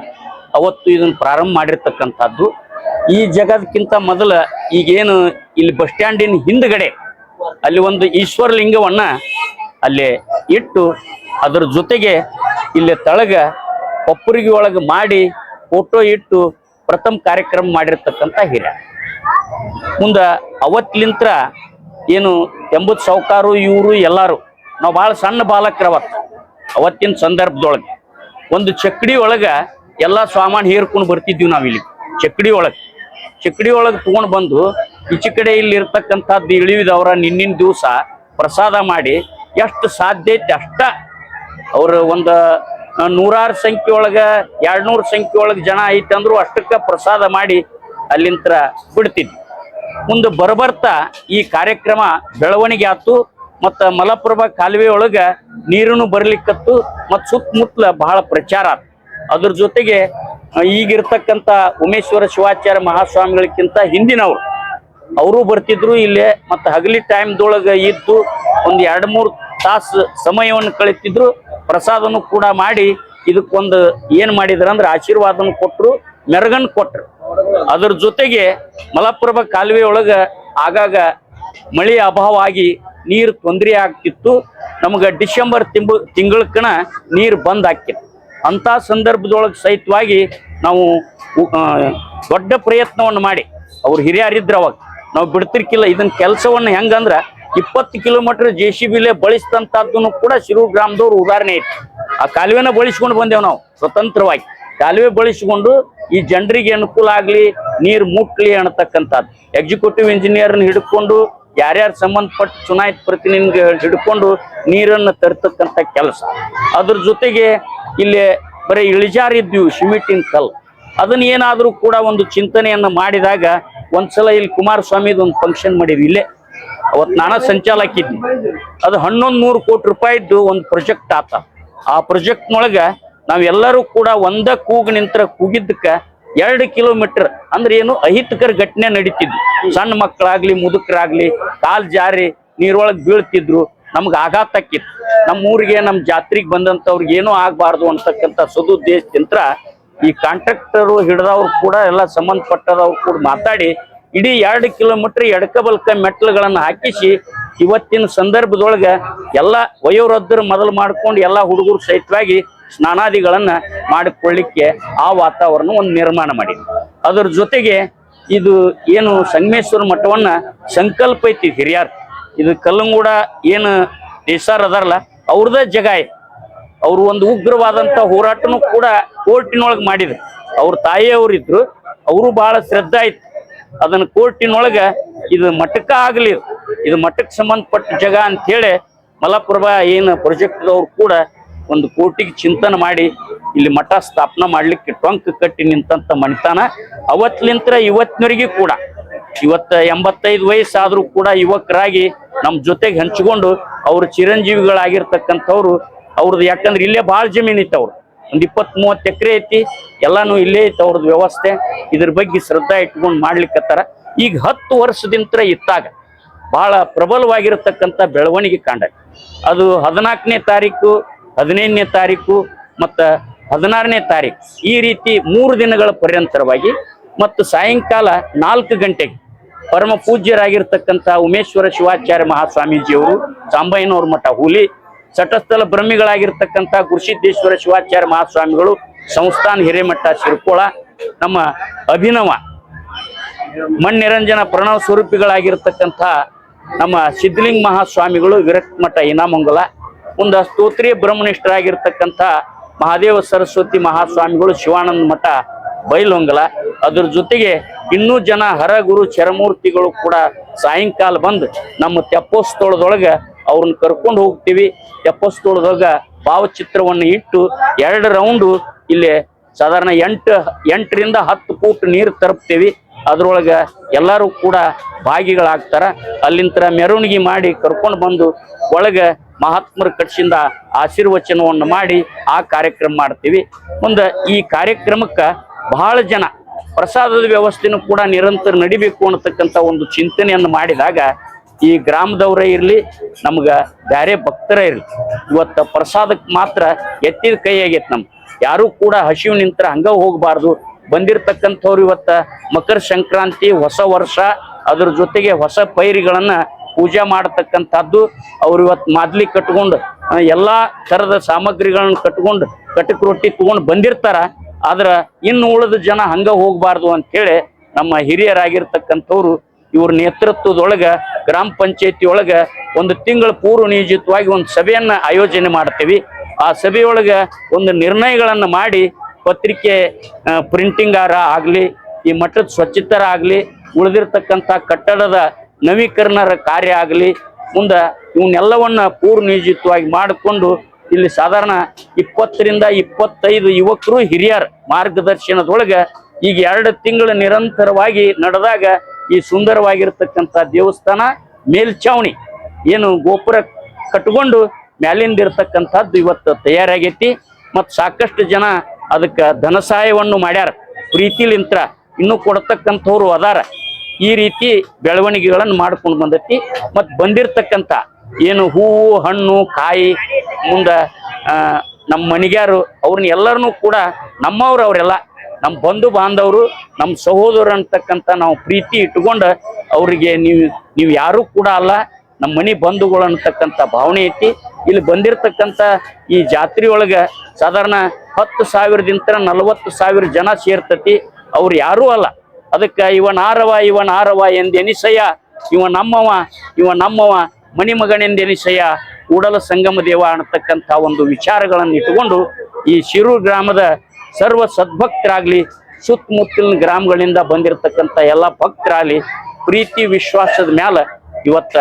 ಅವತ್ತು ಇದನ್ನು ಪ್ರಾರಂಭ ಮಾಡಿರ್ತಕ್ಕಂಥದ್ದು. ಈ ಜಗದಕ್ಕಿಂತ ಮೊದಲ ಈಗೇನು ಇಲ್ಲಿ ಬಸ್ ಸ್ಟ್ಯಾಂಡಿನ ಹಿಂದ್ಗಡೆ ಅಲ್ಲಿ ಒಂದು ಈಶ್ವರ ಲಿಂಗವನ್ನ ಅಲ್ಲಿ ಇಟ್ಟು ಅದರ ಜೊತೆಗೆ ಇಲ್ಲಿ ತಳಗ ಕೊಪ್ಪರಿಗೆ ಒಳಗೆ ಮಾಡಿ ಫೋಟೋ ಇಟ್ಟು ಪ್ರಥಮ ಕಾರ್ಯಕ್ರಮ ಮಾಡಿರ್ತಕ್ಕಂಥ ಹಿರಿಯ. ಮುಂದ ಅವತ್ಲಿಂತ್ರ ಏನು ಎಂಬತ್ತು ಸಾವುಕಾರು ಇವರು ಎಲ್ಲಾರು, ನಾವು ಭಾಳ ಸಣ್ಣ ಬಾಲಕರ ಅವತ್ತು ಅವತ್ತಿನ ಸಂದರ್ಭದೊಳಗೆ. ಒಂದು ಚಕ್ಕಡಿ ಒಳಗ ಎಲ್ಲ ಸಾಮಾನು ಹೇರ್ಕೊಂಡು ಬರ್ತಿದ್ವಿ ನಾವು ಇಲ್ಲಿ ಚಕ್ಕಡಿ ಒಳಗೆ. ಚಕ್ಡಿ ಒಳಗೆ ತೊಗೊಂಡು ಬಂದು ಈಚೆ ಕಡೆ ಇಲ್ಲಿ ಇರ್ತಕ್ಕಂಥದ್ದು ಇಳಿವಿದವರ ನಿನ್ನಿನ ದಿವಸ ಪ್ರಸಾದ ಮಾಡಿ ಎಷ್ಟು ಸಾಧ್ಯ ಐತೆ ಅಷ್ಟ ಅವರು ಒಂದು ನೂರಾರು ಸಂಖ್ಯೆ ಒಳಗ ಎರಡ್ನೂರು ಸಂಖ್ಯೆ ಒಳಗೆ ಜನ ಐತೆ ಅಂದ್ರು ಅಷ್ಟಕ್ಕೆ ಪ್ರಸಾದ ಮಾಡಿ ಅಲ್ಲಿಂತ್ರ ಬಿಡ್ತಿದ್ವಿ. ಮುಂದೆ ಬರಬರ್ತಾ ಈ ಕಾರ್ಯಕ್ರಮ ಬೆಳವಣಿಗೆ ಆಯ್ತು ಮತ್ತು ಮಲಪ್ರಭಾ ಕಾಲುವೆ ಒಳಗೆ ನೀರನ್ನು ಬರ್ಲಿಕ್ಕತ್ತು ಮತ್ತು ಸುತ್ತಮುತ್ತಲ ಬಹಳ ಪ್ರಚಾರ ಆತು. ಅದ್ರ ಜೊತೆಗೆ ಈಗಿರ್ತಕ್ಕಂಥ ಉಮೇಶ್ವರ ಶಿವಾಚಾರ್ಯ ಮಹಾಸ್ವಾಮಿಗಳಿಗಿಂತ ಹಿಂದಿನವರು ಅವರು ಬರ್ತಿದ್ರು ಇಲ್ಲೇ, ಮತ್ತೆ ಹಗಲಿ ಟೈಮ್ದೊಳಗೆ ಇದ್ದು ಒಂದು ಎರಡು ಮೂರು ತಾಸು ಸಮಯವನ್ನು ಕಳಿತಿದ್ರು, ಪ್ರಸಾದನು ಕೂಡ ಮಾಡಿ ಇದಕ್ಕೊಂದು ಏನ್ ಮಾಡಿದ್ರ ಅಂದ್ರೆ ಆಶೀರ್ವಾದ ಕೊಟ್ಟರು ಮೆರಗನ್ ಕೊಟ್ರು. ಅದ್ರ ಜೊತೆಗೆ ಮಲಪ್ರಭಾ ಕಾಲುವೆ ಒಳಗೆ ಆಗಾಗ ಮಳೆ ಅಭಾವ ಆಗಿ ನೀರು ತೊಂದರೆ ಆಗ್ತಿತ್ತು. ನಮ್ಗೆ ಡಿಸೆಂಬರ್ ತಿಂಬ ತಿಂಗಳಕ್ಕನ ನೀರು ಬಂದ್ ಆಕ್ಕಿತ್ತು ಅಂತ ಸಂದರ್ಭದೊಳಗೆ ಸಹಿತವಾಗಿ ನಾವು ದೊಡ್ಡ ಪ್ರಯತ್ನವನ್ನು ಮಾಡಿ. ಅವ್ರು ಹಿರಿಯರಿದ್ರು ಅವಾಗ. ನಾವು ಬಿಡ್ತಿರ್ಕಿಲ್ಲ. ಇದನ್ನ ಕೆಲಸವನ್ನ ಹೆಂಗಂದ್ರ ಇಪ್ಪತ್ತು ಕಿಲೋಮೀಟರ್ ಜೆ ಸಿ ಬಿಲೆ ಬಳಸಿದಂತಹದ್ದನ್ನು ಕೂಡ ಶಿರು ಗ್ರಾಮದವ್ರು ಉದಾಹರಣೆ ಐತಿ. ಆ ಕಾಲುವೆನ ಬಳಸ್ಕೊಂಡು ಬಂದೇವ್ ನಾವು, ಸ್ವತಂತ್ರವಾಗಿ. ಕಾಲುವೆ ಬಳಸಿಕೊಂಡು ಈ ಜನರಿಗೆ ಅನುಕೂಲ ಆಗ್ಲಿ, ನೀರು ಮುಟ್ಲಿ ಅನ್ನತಕ್ಕಂಥದ್ದು. ಎಕ್ಸಿಕ್ಯೂಟಿವ್ ಇಂಜಿನಿಯರ್ನ ಹಿಡ್ಕೊಂಡು, ಯಾರ್ಯಾರು ಸಂಬಂಧಪಟ್ಟ ಚುನಾಯಿತ ಪ್ರತಿನಿಧಿ ಹಿಡ್ಕೊಂಡು ನೀರನ್ನು ತರ್ತಕ್ಕಂಥ ಕೆಲಸ. ಅದ್ರ ಜೊತೆಗೆ ಇಲ್ಲಿ ಬರೀ ಇಳಿಜಾರಿದ್ವಿ, ಸಿಮೆಂಟಿನ ಕಲ್ಲು. ಅದನ್ನ ಏನಾದರೂ ಕೂಡ ಒಂದು ಚಿಂತನೆಯನ್ನ ಮಾಡಿದಾಗ ಒಂದ್ಸಲ ಇಲ್ಲಿ ಕುಮಾರಸ್ವಾಮಿದು ಒಂದು ಫಂಕ್ಷನ್ ಮಾಡಿದ್ವಿ. ಇಲ್ಲೇ ಅವತ್ ನಾನ ಸಂಚಾಲಕಿದ್ನಿ ಅದು ಹನ್ನೊಂದು ನೂರು ಕೋಟಿ ರೂಪಾಯಿದ್ದು ಒಂದು ಪ್ರಾಜೆಕ್ಟ್ ಆತ. ಆ ಪ್ರಾಜೆಕ್ಟ್ನೊಳಗ ನಾವೆಲ್ಲರೂ ಕೂಡ ಒಂದ ಕೂಗ್ ನಿಂತ್ರ ಕೂಗಿದ್ದಕ್ಕ ಎರಡು ಕಿಲೋಮೀಟರ್ ಅಂದ್ರೆ ಏನು ಅಹಿತಕರ ಘಟನೆ ನಡೀತಿದ್ವು. ಸಣ್ಣ ಮಕ್ಕಳಾಗ್ಲಿ, ಮುದುಕರಾಗ್ಲಿ, ಕಾಲ್ ಜಾರಿ, ನೀರೊಳಗೆ ಬೀಳ್ತಿದ್ರು. ನಮ್ಗೆ ಆಘಾತ ಆಕಿತ್ತು. ನಮ್ಮ ಊರಿಗೆ ನಮ್ಮ ಜಾತ್ರೆಗೆ ಬಂದಂಥವ್ರಿಗೆ ಏನೂ ಆಗಬಾರ್ದು ಅಂತಕ್ಕಂಥ ಸದುದ್ದೇಶದಿಂದ ಈ ಕಾಂಟ್ರಾಕ್ಟರು ಹಿಡಿದವ್ರು ಕೂಡ ಎಲ್ಲ ಸಂಬಂಧಪಟ್ಟದವ್ರು ಕೂಡ ಮಾತಾಡಿ ಇಡೀ ಎರಡು ಕಿಲೋಮೀಟರ್ ಎಡಕಬಲ್ಕ ಬಲ್ಕ ಮೆಟ್ಲುಗಳನ್ನ ಹಾಕಿಸಿ ಇವತ್ತಿನ ಸಂದರ್ಭದೊಳಗೆ ಎಲ್ಲ ವಯೋವೃದ್ಧರು ಮೊದಲು ಮಾಡ್ಕೊಂಡು ಎಲ್ಲ ಹುಡುಗರು ಸಹಿತವಾಗಿ ಸ್ನಾನಾದಿಗಳನ್ನ ಮಾಡಿಕೊಳ್ಳಿಕ್ಕೆ ಆ ವಾತಾವರಣ ಒಂದು ನಿರ್ಮಾಣ ಮಾಡಿ ಅದ್ರ ಜೊತೆಗೆ ಇದು ಏನು ಸಂಗಮೇಶ್ವರ ಮಠವನ್ನ ಸಂಕಲ್ಪ ಐತಿ ಹಿರಿಯರ್. ಇದು ಕಲ್ಲಂಗೂಡ ಏನು ದೇಸಾರ್ ಅದಾರಲ್ಲ ಅವ್ರದ್ದೇ ಜಗ ಅವರು ಒಂದು ಉಗ್ರವಾದಂತ ಹೋರಾಟನೂ ಕೂಡ ಕೋರ್ಟಿನೊಳಗೆ ಮಾಡಿದ್ರು ಅವ್ರ ತಾಯಿಯವರಿದ್ರು ಅವರು ಬಹಳ ಶ್ರದ್ಧಾ ಇತ್ತು ಅದನ್ನ ಕೋರ್ಟಿನೊಳಗ ಇದು ಮಠಕ್ಕ ಆಗಲಿ, ಇದು. ಮಠಕ್ಕೆ ಸಂಬಂಧಪಟ್ಟ ಜಾಗ ಅಂತ ಹೇಳಿ ಮಲಪ್ರಭಾ ಏನು ಪ್ರಾಜೆಕ್ಟ್ದವ್ರು ಕೂಡ ಒಂದು ಕೋಟಿಗೆ ಚಿಂತನೆ ಮಾಡಿ, ಇಲ್ಲಿ ಮಠ ಸ್ಥಾಪನೆ ಮಾಡ್ಲಿಕ್ಕೆ ಟೊಂಕ ಕಟ್ಟಿ ನಿಂತಂತ ಮಣಿತಾನ ಅವತ್ಲಿಂತ್ರ ಇವತ್ತಿನವರೆಗೂ ಕೂಡ ಇವತ್ತ ಎಂಬತ್ತೈದು ವಯಸ್ಸಾದರೂ ಕೂಡ ಯುವಕರಾಗಿ ನಮ್ಮ ಜೊತೆಗೆ ಹಂಚಿಕೊಂಡು ಅವರು ಚಿರಂಜೀವಿಗಳಾಗಿರ್ತಕ್ಕಂಥವ್ರು ಅವ್ರದ್ದು ಯಾಕಂದ್ರೆ ಇಲ್ಲೇ ಭಾಳ ಜಮೀನು ಇತ್ತು ಅವ್ರು. ಒಂದು ಇಪ್ಪತ್ತು ಮೂವತ್ತು ಎಕರೆ ಐತಿ, ಎಲ್ಲಾನು ಇಲ್ಲೇ ಐತಿ ಅವ್ರದ್ದು ವ್ಯವಸ್ಥೆ. ಇದ್ರ ಬಗ್ಗೆ ಶ್ರದ್ಧಾ ಇಟ್ಕೊಂಡು ಮಾಡ್ಲಿಕ್ಕತ್ತಾರ. ಈಗ ಹತ್ತು ವರ್ಷದಿಂದ ಇತ್ತಾಗ ಬಹಳ ಪ್ರಬಲವಾಗಿರತಕ್ಕಂಥ ಬೆಳವಣಿಗೆ ಕಾಂಡ ಅದು ಹದಿನಾಲ್ಕನೇ ತಾರೀಕು, ಹದಿನೈದನೇ ತಾರೀಕು ಮತ್ತು ಹದಿನಾರನೇ ತಾರೀಕು. ಈ ರೀತಿ ಮೂರು ದಿನಗಳ ಪರ್ಯಂತರವಾಗಿ ಮತ್ತು ಸಾಯಂಕಾಲ ನಾಲ್ಕು ಗಂಟೆಗೆ ಪರಮ ಪೂಜ್ಯರಾಗಿರ್ತಕ್ಕಂಥ ಉಮೇಶ್ವರ ಶಿವಾಚಾರ್ಯ ಮಹಾಸ್ವಾಮೀಜಿಯವರು, ಸಾಂಬಯ್ಯನವ್ರ ಮಠ ಹುಲಿ ಸಟಸ್ಥಲ ಬ್ರಹ್ಮಿಗಳಾಗಿರ್ತಕ್ಕಂಥ ಗುರುಸಿದ್ದೇಶ್ವರ ಶಿವಾಚಾರ್ಯ ಮಹಾಸ್ವಾಮಿಗಳು, ಸಂಸ್ಥಾನ ಹಿರೇಮಠ ಶಿರ್ಕೋಳ, ನಮ್ಮ ಅಭಿನವ ಮಣ್ಣಿರಂಜನ ಪ್ರಣವ ಸ್ವರೂಪಿಗಳಾಗಿರ್ತಕ್ಕಂಥ ನಮ್ಮ ಸಿದ್ಧಲಿಂಗ ಮಹಾಸ್ವಾಮಿಗಳು ವಿರಕ್ತ ಮಠ ಇನಾಮಂಗಲ ಒಂದು ಸ್ತೋತ್ರೀಯ ಬ್ರಹ್ಮನಿಷ್ಠರಾಗಿರ್ತಕ್ಕಂಥ ಮಹಾದೇವ ಸರಸ್ವತಿ ಮಹಾಸ್ವಾಮಿಗಳು ಶಿವಾನಂದ ಮಠ ಬೈಲೊಂಗಲ. ಅದ್ರ ಜೊತೆಗೆ ಇನ್ನೂ ಜನ ಹರಗುರು ಚರಮೂರ್ತಿಗಳು ಕೂಡ ಸಾಯಂಕಾಲ ಬಂದು ನಮ್ಮ ತೆಪ್ಪೋಸ್ತೋಳದೊಳಗ ಅವ್ರನ್ನ ಕರ್ಕೊಂಡು ಹೋಗ್ತೀವಿ. ತೆಪ್ಪಸ್ತೋಳದಾಗ ಭಾವಚಿತ್ರವನ್ನು ಇಟ್ಟು ಎರಡು ರೌಂಡು ಇಲ್ಲಿ ಸಾಧಾರಣ ಎಂಟು, ಎಂಟರಿಂದ ಹತ್ತು ಫೂಟ್ ನೀರು ತರುಪ್ತೀವಿ. ಅದರೊಳಗೆ ಎಲ್ಲರೂ ಕೂಡ ಭಾಗಿಗಳಾಗ್ತಾರ. ಅಲ್ಲಿಂತರ ಮೆರವಣಿಗೆ ಮಾಡಿ ಕರ್ಕೊಂಡು ಬಂದು ಒಳಗೆ ಮಹಾತ್ಮರ ಕಟ್ಸಿಂದ ಆಶೀರ್ವಚನವನ್ನು ಮಾಡಿ ಆ ಕಾರ್ಯಕ್ರಮ ಮಾಡ್ತೀವಿ. ಮುಂದೆ ಈ ಕಾರ್ಯಕ್ರಮಕ್ಕೆ ಬಹಳ ಜನ ಪ್ರಸಾದದ ವ್ಯವಸ್ಥೆನೂ ಕೂಡ ನಿರಂತರ ನಡಿಬೇಕು ಅನ್ನತಕ್ಕಂಥ ಒಂದು ಚಿಂತನೆಯನ್ನು ಮಾಡಿದಾಗ ಈ ಗ್ರಾಮದವರೇ ಇರಲಿ, ನಮ್ಗೆ ಬೇರೆ ಭಕ್ತರೇ ಇರಲಿ. ಇವತ್ತು ಪ್ರಸಾದಕ್ಕೆ ಮಾತ್ರ ಎತ್ತಿದ ಕೈ ಆಗೈತೆ ನಮ್ಗೆ. ಯಾರೂ ಕೂಡ ಹಸಿವು ನಿಂತರ ಹಂಗ ಹೋಗಬಾರ್ದು. ಬಂದಿರತಕ್ಕಂಥವ್ರು ಇವತ್ತ ಮಕರ ಸಂಕ್ರಾಂತಿ, ಹೊಸ ವರ್ಷ, ಅದ್ರ ಜೊತೆಗೆ ಹೊಸ ಪೈರಿಗಳನ್ನ ಪೂಜೆ ಮಾಡತಕ್ಕಂಥದ್ದು ಅವ್ರು ಇವತ್ತು ಮಾದ್ಲಿ ಕಟ್ಕೊಂಡು ಎಲ್ಲ ಥರದ ಸಾಮಗ್ರಿಗಳನ್ನ ಕಟ್ಕೊಂಡು ಕಟಕ್ ರೊಟ್ಟಿ ತಗೊಂಡು ಬಂದಿರ್ತಾರ. ಆದ್ರೆ ಇನ್ನು ಉಳಿದ ಜನ ಹಂಗ ಹೋಗಬಾರ್ದು ಅಂತೇಳಿ ನಮ್ಮ ಹಿರಿಯರಾಗಿರ್ತಕ್ಕಂಥವ್ರು ಇವ್ರ ನೇತೃತ್ವದೊಳಗೆ ಗ್ರಾಮ ಪಂಚಾಯತಿ ಒಳಗ ಒಂದು ತಿಂಗಳ ಪೂರ್ವ ನಿಯೋಜಿತವಾಗಿ ಒಂದು ಸಭೆಯನ್ನ ಆಯೋಜನೆ ಮಾಡ್ತೀವಿ. ಆ ಸಭೆಯೊಳಗೆ ಒಂದು ನಿರ್ಣಯಗಳನ್ನು ಮಾಡಿ ಪತ್ರಿಕೆ ಪ್ರಿಂಟಿಂಗಾರ ಆಗಲಿ, ಈ ಮಠದ ಸ್ವಚ್ಛತರ ಆಗಲಿ, ಉಳಿದಿರ್ತಕ್ಕಂಥ ಕಟ್ಟಡದ ನವೀಕರಣರ ಕಾರ್ಯ ಆಗಲಿ, ಮುಂದೆ ಇವನ್ನೆಲ್ಲವನ್ನ ಪೂರ್ವ ನಿಯೋಜಿತವಾಗಿ ಮಾಡಿಕೊಂಡು ಇಲ್ಲಿ ಸಾಧಾರಣ ಇಪ್ಪತ್ತರಿಂದ ಇಪ್ಪತ್ತೈದು ಯುವಕರು ಹಿರಿಯರ ಮಾರ್ಗದರ್ಶನದೊಳಗೆ ಈಗ ಎರಡು ತಿಂಗಳು ನಿರಂತರವಾಗಿ ನಡೆದಾಗ ಈ ಸುಂದರವಾಗಿರ್ತಕ್ಕಂಥ ದೇವಸ್ಥಾನ ಮೇಲ್ಛಾವಣಿ ಏನು ಗೋಪುರ ಕಟ್ಕೊಂಡು ಮ್ಯಾಲಿಂದ ಇರ್ತಕ್ಕಂಥದ್ದು ಇವತ್ತು ತಯಾರಾಗೈತಿ. ಮತ್ತು ಸಾಕಷ್ಟು ಜನ ಅದಕ್ಕೆ ಧನ ಸಹಾಯವನ್ನು ಮಾಡ್ಯಾರ. ಪ್ರೀತಿಲಿಂತ ಇನ್ನೂ ಕೊಡ್ತಕ್ಕಂಥವ್ರು ಅದಾರ. ಈ ರೀತಿ ಬೆಳವಣಿಗೆಗಳನ್ನು ಮಾಡ್ಕೊಂಡು ಬಂದೈತಿ. ಮತ್ತು ಬಂದಿರತಕ್ಕಂಥ ಏನು ಹೂವು, ಹಣ್ಣು, ಕಾಯಿ ಮುಂದೆ ನಮ್ಮ ಮನೆಗ್ಯಾರು ಅವ್ರನ್ನ ಎಲ್ಲರನ್ನೂ ಕೂಡ ನಮ್ಮವ್ರು ಅವರೆಲ್ಲ ನಮ್ಮ ಬಂಧು ಬಾಂಧವರು ನಮ್ಮ ಸಹೋದರ ಅಂತಕ್ಕಂಥ ನಾವು ಪ್ರೀತಿ ಇಟ್ಕೊಂಡು ಅವರಿಗೆ ನೀವು ನೀವು ಯಾರೂ ಕೂಡ ಅಲ್ಲ ನಮ್ಮ ಮನೆ ಬಂಧುಗಳು ಅನ್ನತಕ್ಕಂಥ ಭಾವನೆ ಐತಿ. ಇಲ್ಲಿ ಬಂದಿರತಕ್ಕಂಥ ಈ ಜಾತ್ರೆ ಒಳಗೆ ಸಾಧಾರಣ ಹತ್ತು ಸಾವಿರದಿಂದ ನಲವತ್ತು ಸಾವಿರ ಜನ ಸೇರ್ತತಿ. ಅವ್ರು ಯಾರೂ ಅಲ್ಲ. ಅದಕ್ಕೆ ಇವ ನಾರವ ಇವ ನಾರವ ಎಂದೆನಿಸಯ್ಯ ಇವ ನಮ್ಮವ ಇವ ನಮ್ಮವ, ಮಣಿ ಮಗನೆಂದೆನಿಸಯ್ಯ ಕೂಡಲ ಸಂಗಮ ದೇವ ಅನ್ನತಕ್ಕಂಥ ಒಂದು ವಿಚಾರಗಳನ್ನು ಇಟ್ಟುಕೊಂಡು ಈ ಶಿರೂರು ಗ್ರಾಮದ ಸರ್ವ ಸದ್ಭಕ್ತರಾಗ್ಲಿ ಸುತ್ತಮುತ್ತಲಿನ ಗ್ರಾಮಗಳಿಂದ ಬಂದಿರತಕ್ಕಂಥ ಎಲ್ಲ ಭಕ್ತರಾಗ್ಲಿ, ಪ್ರೀತಿ ವಿಶ್ವಾಸದ ಮ್ಯಾಲ ಇವತ್ತ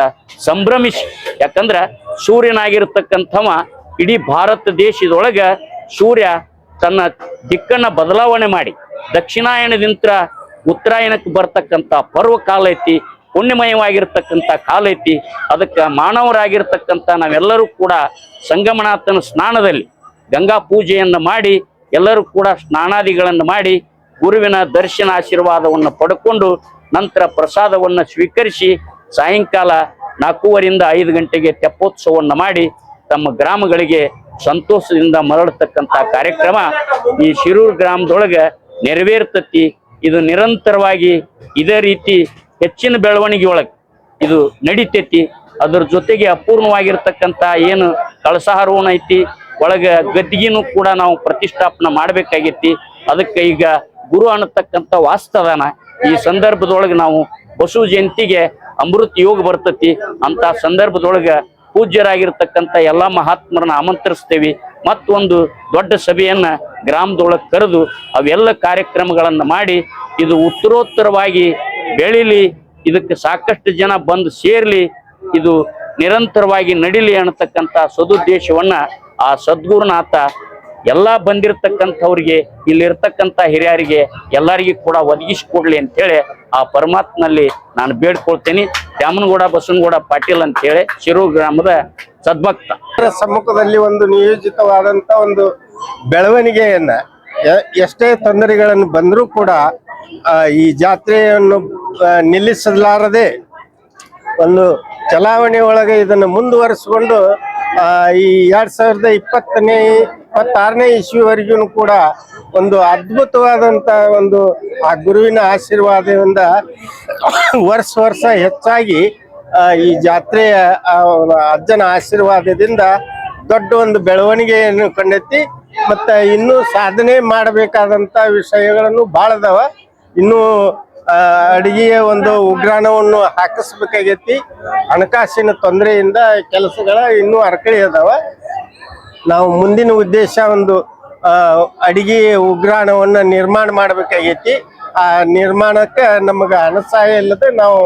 ಸಂಭ್ರಮಿಸಿ. ಯಾಕಂದ್ರ ಸೂರ್ಯನಾಗಿರ್ತಕ್ಕಂಥವ ಇಡೀ ಭಾರತ ದೇಶದೊಳಗ ಸೂರ್ಯ ತನ್ನ ದಿಕ್ಕನ್ನ ಬದಲಾವಣೆ ಮಾಡಿ. ದಕ್ಷಿಣಾಯನದಿಂದ ಉತ್ತರಾಯಣಕ್ಕೆ ಬರ್ತಕ್ಕಂಥ ಪರ್ವ ಕಾಲ ಐತಿ, ಪುಣ್ಯಮಯವಾಗಿರ್ತಕ್ಕಂಥ ಕಾಲ ಐತಿ. ಅದಕ್ಕೆ ಮಾನವರಾಗಿರ್ತಕ್ಕಂಥ ನಾವೆಲ್ಲರೂ ಕೂಡ ಸಂಗಮನಾಥನ ಸ್ನಾನದಲ್ಲಿ ಗಂಗಾ ಪೂಜೆಯನ್ನು ಮಾಡಿ ಎಲ್ಲರೂ ಕೂಡ ಸ್ನಾನಾದಿಗಳನ್ನು ಮಾಡಿ ಗುರುವಿನ ದರ್ಶನ ಆಶೀರ್ವಾದವನ್ನು ಪಡ್ಕೊಂಡು ನಂತರ ಪ್ರಸಾದವನ್ನು ಸ್ವೀಕರಿಸಿ ಸಾಯಂಕಾಲ ನಾಲ್ಕೂವರಿಂದ ಐದು ಗಂಟೆಗೆ ತೆಪ್ಪೋತ್ಸವವನ್ನು ಮಾಡಿ ತಮ್ಮ ಗ್ರಾಮಗಳಿಗೆ ಸಂತೋಷದಿಂದ ಮರಳತಕ್ಕಂಥ ಕಾರ್ಯಕ್ರಮ ಈ ಶಿರೂರು ಗ್ರಾಮದೊಳಗೆ ನೆರವೇರ್ತತಿ. ಇದು ನಿರಂತರವಾಗಿ ಇದೇ ರೀತಿ ಹೆಚ್ಚಿನ ಬೆಳವಣಿಗೆ ಒಳಗೆ ಇದು ನಡಿತೈತಿ. ಅದ್ರ ಜೊತೆಗೆ ಅಪೂರ್ಣವಾಗಿರ್ತಕ್ಕಂಥ ಏನು ಕಳಸಹಾರೋಣ ಐತಿ ಒಳಗ ಗದ್ದಿಗಿನೂ ಕೂಡ ನಾವು ಪ್ರತಿಷ್ಠಾಪನೆ ಮಾಡ್ಬೇಕಾಗೈತಿ. ಅದಕ್ಕೆ ಈಗ ಗುರು ಅನ್ನತಕ್ಕಂಥ ವಾಸ್ತವನ ಈ ಸಂದರ್ಭದೊಳಗೆ ನಾವು ಬಸವ ಜಯಂತಿಗೆ ಅಮೃತ ಯೋಗ ಬರ್ತತಿ. ಅಂತ ಸಂದರ್ಭದೊಳಗೆ ಪೂಜ್ಯರಾಗಿರ್ತಕ್ಕಂಥ ಎಲ್ಲಾ ಮಹಾತ್ಮರನ್ನ ಆಮಂತ್ರಿಸ್ತೇವಿ. ಮತ್ತೊಂದು ದೊಡ್ಡ ಸಭೆಯನ್ನ ಗ್ರಾಮದೊಳಗೆ ಕರೆದು ಅವೆಲ್ಲ ಕಾರ್ಯಕ್ರಮಗಳನ್ನು ಮಾಡಿ ಇದು ಉತ್ತರೋತ್ತರವಾಗಿ ಬೆಳಿಲಿ, ಇದಕ್ಕೆ ಸಾಕಷ್ಟು ಜನ ಬಂದು ಸೇರ್ಲಿ, ಇದು ನಿರಂತರವಾಗಿ ನಡಿಲಿ ಅನ್ನತಕ್ಕಂಥ ಸದುದ್ದೇಶವನ್ನ ಆ ಸದ್ಗುರುನಾಥ ಎಲ್ಲ ಬಂದಿರತಕ್ಕಂಥವ್ರಿಗೆ, ಇಲ್ಲಿರ್ತಕ್ಕಂಥ ಹಿರಿಯರಿಗೆ, ಎಲ್ಲರಿಗೂ ಕೂಡ ಒದಗಿಸಿಕೊಡ್ಲಿ ಅಂತೇಳಿ ಆ ಪರಮಾತ್ಮನಲ್ಲಿ ನಾನು ಬೇಡ್ಕೊಳ್ತೇನೆ. ದ್ಯಾಮನಗೌಡ, ಬಸವನಗೌಡ ಪಾಟೀಲ್ ಅಂತೇಳಿ ಶಿರೂರು ಗ್ರಾಮದ ಸದ್ಭಕ್ತ. ಸಮ್ಮುಖದಲ್ಲಿ ಒಂದು ನಿಯೋಜಿತವಾದಂತ ಒಂದು ಬೆಳವಣಿಗೆಯನ್ನ ಎಷ್ಟೇ ತೊಂದರೆಗಳನ್ನು ಬಂದರೂ ಕೂಡ ಈ ಜಾತ್ರೆಯನ್ನು ನಿಲ್ಲಿಸಲಾರದೆ ಒಂದು ಚಲಾವಣೆ ಒಳಗೆ ಇದನ್ನು ಮುಂದುವರಿಸಿಕೊಂಡು ಈ ಎರಡ್ ಸಾವಿರದ ಇಪ್ಪತ್ತನೇ, ಇಪ್ಪತ್ತಾರನೇ ಇಸ್ವಿವರೆಗೂ ಕೂಡ ಒಂದು ಅದ್ಭುತವಾದಂತ ಒಂದು ಆ ಗುರುವಿನ ಆಶೀರ್ವಾದದಿಂದ ವರ್ಷ ವರ್ಷ ಹೆಚ್ಚಾಗಿ ಈ ಜಾತ್ರೆಯ ಅಜ್ಜನ ಆಶೀರ್ವಾದದಿಂದ ದೊಡ್ಡ ಒಂದು ಬೆಳವಣಿಗೆಯನ್ನು ಕಂಡೈತಿ ಮತ್ತೆ ಇನ್ನೂ ಸಾಧನೆ ಮಾಡಬೇಕಾದಂತ ವಿಷಯಗಳನ್ನು ಬಹಳ ಅದಾವ ಇನ್ನು ಅಡಿಗೆಯ ಒಂದು ಉಗ್ರಾಣವನ್ನು ಹಾಕಿಸ್ಬೇಕಾಗೈತಿ. ಹಣಕಾಸಿನ ತೊಂದರೆಯಿಂದ ಕೆಲಸಗಳ ಇನ್ನೂ ಅರ್ಕಳಿ ಅದಾವ. ನಾವು ಮುಂದಿನ ಉದ್ದೇಶ ಒಂದು ಅಡಿಗೆ ಉಗ್ರಾಣವನ್ನು ನಿರ್ಮಾಣ ಮಾಡಬೇಕಾಗೈತಿ. ಆ ನಿರ್ಮಾಣಕ್ಕೆ ನಮಗೆ ಹಣ ಇಲ್ಲದೆ ನಾವು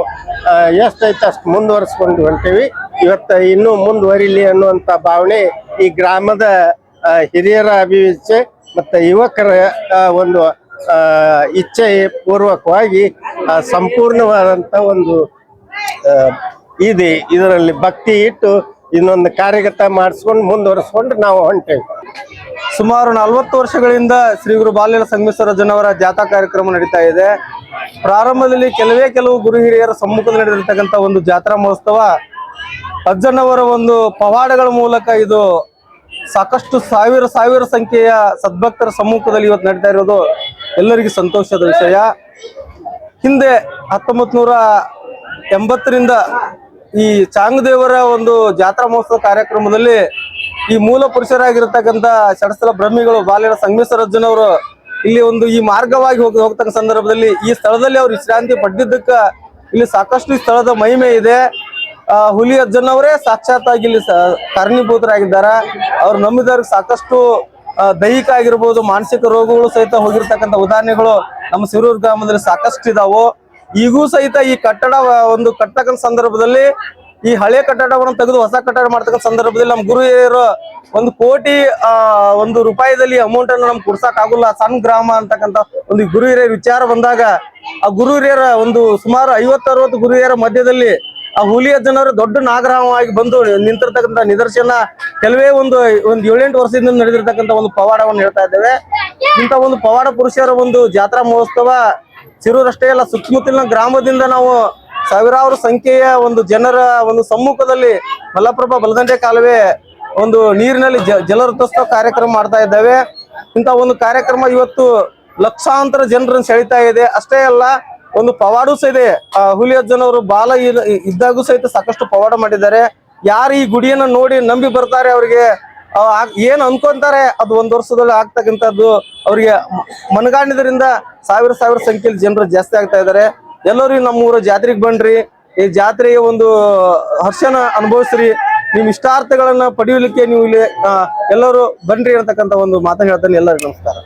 ಎಷ್ಟೈತೆ ಅಷ್ಟು ಮುಂದುವರಿಸ್ಕೊಂಡು ಹೊಂಟೀವಿ. ಇವತ್ತು ಇನ್ನೂ ಮುಂದುವರಿಲಿ ಅನ್ನುವಂಥ ಭಾವನೆ ಈ ಗ್ರಾಮದ ಹಿರಿಯರ ಅಭಿವೃದ್ಧಿ ಮತ್ತು ಯುವಕರ ಒಂದು ಇಚ್ಛೆ ಪೂರ್ವಕವಾಗಿ ಸಂಪೂರ್ಣವಾದಂಥ ಒಂದು ಇದೆ ಇದರಲ್ಲಿ ಭಕ್ತಿ ಇಟ್ಟು ಇನ್ನೊಂದು ಕಾರ್ಯಗತ ಮಾಡಿಸ್ಕೊಂಡು ಮುಂದುವರಿಸ್ಕೊಂಡು ನಾವು ಹೊಂಟೇವೆ. ಸುಮಾರು ನಲವತ್ತು ವರ್ಷಗಳಿಂದ ಶ್ರೀ ಗುರು ಬಾಲ್ಯ ಸಂಗಮೇಶ್ವರ ಜನವರ ಜಾಥಾ ಕಾರ್ಯಕ್ರಮ ನಡೀತಾ ಇದೆ. ಪ್ರಾರಂಭದಲ್ಲಿ ಕೆಲವೇ ಕೆಲವು ಗುರು ಹಿರಿಯರ ಸಮ್ಮುಖದಲ್ಲಿ ನಡೆದಿರ್ತಕ್ಕಂಥ ಒಂದು ಜಾತ್ರಾ ಮಹೋತ್ಸವ ಅಜ್ಜನವರ ಒಂದು ಪವಾಡಗಳ ಮೂಲಕ ಇದು ಸಾಕಷ್ಟು ಸಾವಿರ ಸಾವಿರ ಸಂಖ್ಯೆಯ ಸದ್ಭಕ್ತರ ಸಮ್ಮುಖದಲ್ಲಿ ಇವತ್ತು ನಡೀತಾ ಇರೋದು ಎಲ್ಲರಿಗೂ ಸಂತೋಷದ ವಿಷಯ. ಹಿಂದೆ ಹತ್ತೊಂಬತ್ ನೂರ ಎಂಬತ್ತರಿಂದ ಈ ಚಾಂಗದೇವರ ಒಂದು ಜಾತ್ರಾ ಮಹೋತ್ಸವ ಕಾರ್ಯಕ್ರಮದಲ್ಲಿ ಈ ಮೂಲ ಪುರುಷರಾಗಿರ್ತಕ್ಕಂಥ ಷಡಸ್ಥಲ ಬ್ರಹ್ಮಿಗಳು ಬಾಲ್ಯರ ಸಂಗಮೇಶ್ವರಜ್ಜನವರು ಇಲ್ಲಿ ಒಂದು ಈ ಮಾರ್ಗವಾಗಿ ಹೋಗಿ ಹೋಗ್ತಕ್ಕ ಸಂದರ್ಭದಲ್ಲಿ ಈ ಸ್ಥಳದಲ್ಲಿ ಅವ್ರು ವಿಶ್ರಾಂತಿ ಪಡೆದಿದ್ದಕ್ಕ ಇಲ್ಲಿ ಸಾಕಷ್ಟು ಸ್ಥಳದ ಮಹಿಮೆ ಇದೆ. ಹುಲಿ ಅಜ್ಜನವರೇ ಸಾಕ್ಷಾತ್ತಾಗಿ ಇಲ್ಲಿ ಕಾರಣೀಭೂತರಾಗಿದ್ದಾರೆ. ಅವ್ರು ನಂಬಿದವ್ರಿಗೆ ಸಾಕಷ್ಟು ದೈಹಿಕ ಆಗಿರ್ಬೋದು, ಮಾನಸಿಕ ರೋಗಗಳು ಸಹಿತ ಹೋಗಿರ್ತಕ್ಕಂಥ ಉದಾಹರಣೆಗಳು ನಮ್ಮ ಸಿರೂರು ಗ್ರಾಮದಲ್ಲಿ ಸಾಕಷ್ಟು ಇದಾವು ಈಗೂ ಸಹಿತ ಈ ಕಟ್ಟಡ, ಒಂದು ಕಟ್ಟತಕ್ಕಂಥ ಸಂದರ್ಭದಲ್ಲಿ ಈ ಹಳೆ ಕಟ್ಟಡವನ್ನು ತೆಗೆದು ಹೊಸ ಕಟ್ಟಡ ಮಾಡ್ತಕ್ಕಂಥ ಸಂದರ್ಭದಲ್ಲಿ ನಮ್ಮ ಗುರು ಹಿರಿಯರು ಒಂದು ಕೋಟಿ, ಆ, ಒಂದು ರೂಪಾಯಿದಲ್ಲಿ ಅಮೌಂಟ್ ಅನ್ನು ನಮ್ಗೆ ಕೊಡ್ಸಕ್ ಆಗುಲ್ಲ. ಸಣ್ಣ ಗ್ರಾಮ ಅಂತಕ್ಕಂಥ ಒಂದು ಗುರು ಹಿರಿಯರ ವಿಚಾರ ಬಂದಾಗ ಆ ಗುರು ಹಿರಿಯರ ಒಂದು ಸುಮಾರು ಐವತ್ತರವತ್ತು ಗುರು ಹಿರಿಯರ ಮಧ್ಯದಲ್ಲಿ ಆ ಹುಲಿಯ ಜನರು ದೊಡ್ಡ ನಾಗರಾಮವಾಗಿ ಬಂದು ನಿಂತಿರ್ತಕ್ಕಂಥ ನಿದರ್ಶನ ಕೆಲವೇ ಒಂದು ಒಂದು ಏಳೆಂಟು ವರ್ಷದಿಂದ ನಡೆದಿರ್ತಕ್ಕಂಥ ಒಂದು ಪವಾಡವನ್ನು ಹೇಳ್ತಾ ಇದ್ದೇವೆ. ಇಂಥ ಒಂದು ಪವಾಡ ಪುರುಷರ ಒಂದು ಜಾತ್ರಾ ಮಹೋತ್ಸವ ಸಿರೂರಷ್ಟೇ ಅಲ್ಲ, ಸುತ್ತಮುತ್ತಲಿನ ಗ್ರಾಮದಿಂದ ನಾವು ಸಾವಿರಾರು ಸಂಖ್ಯೆಯ ಒಂದು ಜನರ ಒಂದು ಸಮ್ಮುಖದಲ್ಲಿ ಮಲ್ಲಪ್ರಭಾ ಬಲದಂಡೆ ಕಾಲುವೆ ಒಂದು ನೀರಿನಲ್ಲಿ ಜ ಜಲಋತೋತ್ಸವ ಕಾರ್ಯಕ್ರಮ ಮಾಡ್ತಾ ಇದ್ದೇವೆ. ಇಂಥ ಒಂದು ಕಾರ್ಯಕ್ರಮ ಇವತ್ತು ಲಕ್ಷಾಂತರ ಜನರನ್ನು ಸೆಳಿತಾ ಇದೆ. ಅಷ್ಟೇ ಅಲ್ಲ ಒಂದು ಪವಾಡು ಸಹ ಇದೆ ಹುಲಿ ಬಾಲ ಇದ್ದಾಗೂ ಸಹಿತ ಸಾಕಷ್ಟು ಪವಾಡ ಮಾಡಿದ್ದಾರೆ. ಯಾರು ಈ ಗುಡಿಯನ್ನ ನೋಡಿ ನಂಬಿ ಬರ್ತಾರೆ ಅವರಿಗೆ? ಏನ್ ಅನ್ಕೊಂತಾರೆ? ಅದು ಒಂದ್ ವರ್ಷದಲ್ಲಿ ಆಗ್ತಕ್ಕಂಥದ್ದು ಅವರಿಗೆ ಮನಗಾಣಿದ್ರಿಂದ ಸಾವಿರ ಸಾವಿರ ಸಂಖ್ಯೆಯಲ್ಲಿ ಜನರು ಜಾಸ್ತಿ ಆಗ್ತಾ ಇದ್ದಾರೆ. ಎಲ್ಲರೂ ನಮ್ಮ ಊರ ಜಾತ್ರೆಗೆ ಬನ್ರಿ. ಈ ಜಾತ್ರೆಯ ಒಂದು ಹರ್ಷನ ಅನುಭವಿಸ್ರಿ. ನಿಮ್ ಇಷ್ಟಾರ್ಥಗಳನ್ನ ಪಡೆಯಲಿಕ್ಕೆ ನೀವು ಇಲ್ಲಿ ಎಲ್ಲರೂ ಬನ್ರಿ ಅಂತಕ್ಕಂಥ ಒಂದು ಮಾತನ್ನ ಹೇಳ್ತಾನೆ ಎಲ್ಲರಿಗೂ ನಮಸ್ಕಾರ.